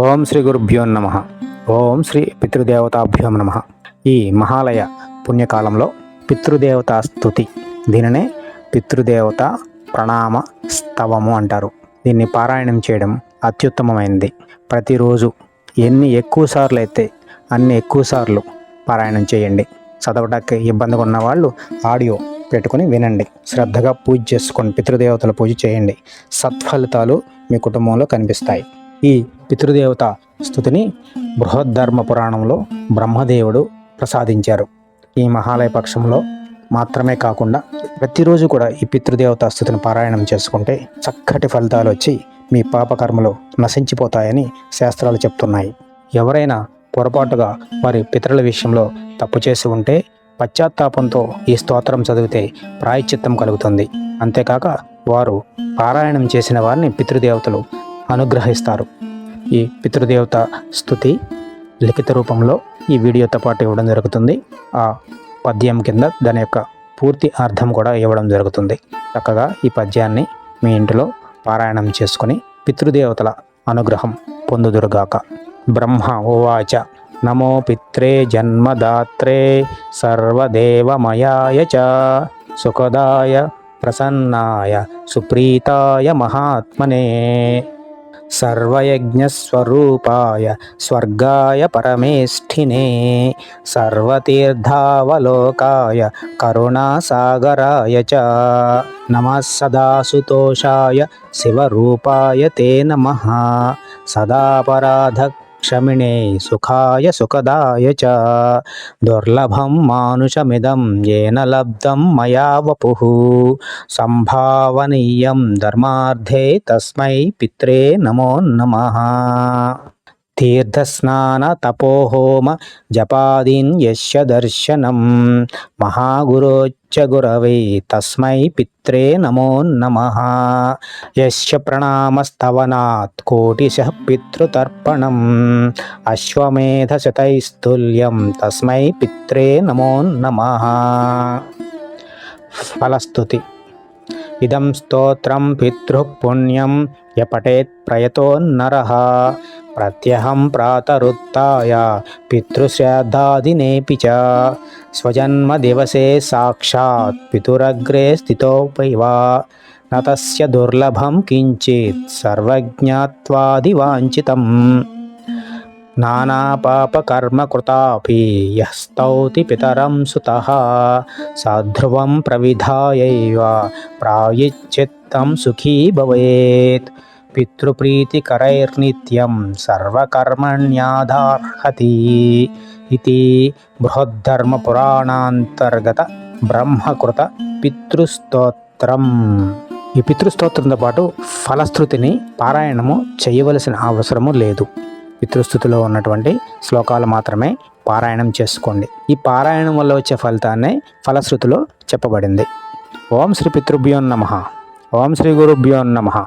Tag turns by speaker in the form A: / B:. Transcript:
A: ఓం శ్రీ గురుభ్యో నమ. ఓం శ్రీ పితృదేవతాభ్యో నమ. ఈ మహాలయ పుణ్యకాలంలో పితృదేవతా స్థుతి. దీనినే పితృదేవత ప్రణామ స్తవము అంటారు. దీన్ని పారాయణం చేయడం అత్యుత్తమమైనది ప్రతిరోజు ఎన్ని ఎక్కువ సార్లు అయితే అన్ని ఎక్కువ సార్లు పారాయణం చేయండి. చదవడానికి ఇబ్బందిగా ఉన్న వాళ్ళు ఆడియో పెట్టుకొని వినండి. శ్రద్ధగా పూజ చేసుకొని పితృదేవతల పూజ చేయండి. సత్ఫలితాలు మీ కుటుంబంలో కనిపిస్తాయి. ఈ పితృదేవత స్థుతిని బృహద్ధర్మ పురాణంలో బ్రహ్మదేవుడు ప్రసాదించారు. ఈ మహాలయ పక్షంలో మాత్రమే కాకుండా ప్రతిరోజు కూడా ఈ పితృదేవత స్థుతిని పారాయణం చేసుకుంటే చక్కటి ఫలితాలు వచ్చి మీ పాపకర్మలు నశించిపోతాయని శాస్త్రాలు చెప్తున్నాయి. ఎవరైనా పొరపాటుగా వారి పితరుల విషయంలో తప్పు చేసి ఉంటే పశ్చాత్తాపంతో ఈ స్తోత్రం చదివితే ప్రాయశ్చిత్తం కలుగుతుంది. అంతేకాక వారు పారాయణం చేసిన వారిని పితృదేవతలు అనుగ్రహిస్తారు. ఈ పితృదేవత స్థుతి లిఖిత రూపంలో ఈ వీడియోతో పాటు ఇవ్వడం జరుగుతుంది. ఆ పద్యం కింద దాని యొక్క పూర్తి అర్థం కూడా ఇవ్వడం జరుగుతుంది. చక్కగా ఈ పద్యాన్ని మీ ఇంటిలో పారాయణం చేసుకొని పితృదేవతల అనుగ్రహం పొందుదురుగాక. బ్రహ్మ ఉవాచ నమో పిత్రే జన్మదాత్రే సర్వదేవమయాయ చ సుఖదాయ ప్రసన్నాయ సుప్రీతాయ మహాత్మనే. సర్వయజ్ఞస్వరూపాయ స్వర్గాయ పరమేష్ఠినే సర్వతీర్థావలోకాయ కరుణాసాగరాయ చ నమ సదాసుతోషాయ శివరూపాయ తే నమ సదాపరాధ క్షమిణే సుఖాయ సుఖదాయ చ దుర్లభం మానుషమిదం ఏన లబ్ధం మయా వపు సంభావనీయం ధర్మార్థే తస్మై పిత్రే నమో నమ తీర్థస్నాన తపోహోమ జపాదీన్ యశ దర్శనం మహాగురోచ్చ గురవై తస్మై పిత్రే నమో నమ యస్య ప్రణామస్తవనాత్ కోటిశ పితృతర్పణం అశ్వమేధశతైస్తుల్యం తస్మై పిత్రే నమో నమ ఫలస్తుతి ఇదం స్తోత్రం పితృపుణ్యం యపటేత్ ప్రయతో ప్రయతోన్నరः ప్రత్యహం ప్రాతరుత్య పితృశ్రాద్ధాదినేపి చ స్వజన్మదివసే సాక్షాత్ పితురగ్రే స్థితోపైవ న దుర్లభం కించిత్ సర్వజ్ఞాత్వాదివాంఛితం నానాపాపకర్మకృతాపి యः స్తౌతి పితరం సుత సధ్రువం ప్రవిధాయైవ ప్రాయశ్చిత్తం సుఖీ భవేత్ పితృప్రీతికరైర్నిత్యం సర్వకర్మణ్యాధార్హతి ఇది బృహద్ధర్మపురాణాంతర్గత బ్రహ్మకృత పితృస్తోత్రం ఈ పితృస్తోత్రంతో పాటు ఫలశ్రుతిని పారాయణము చేయవలసిన అవసరము లేదు. పితృస్థుతిలో ఉన్నటువంటి శ్లోకాలు మాత్రమే పారాయణం చేసుకోండి. ఈ పారాయణం వల్ల వచ్చే ఫలితాన్ని ఫలశ్రుతిలో చెప్పబడింది. ఓం శ్రీ పితృభ్యో నమ. ఓం శ్రీ గురుభ్యో నమ.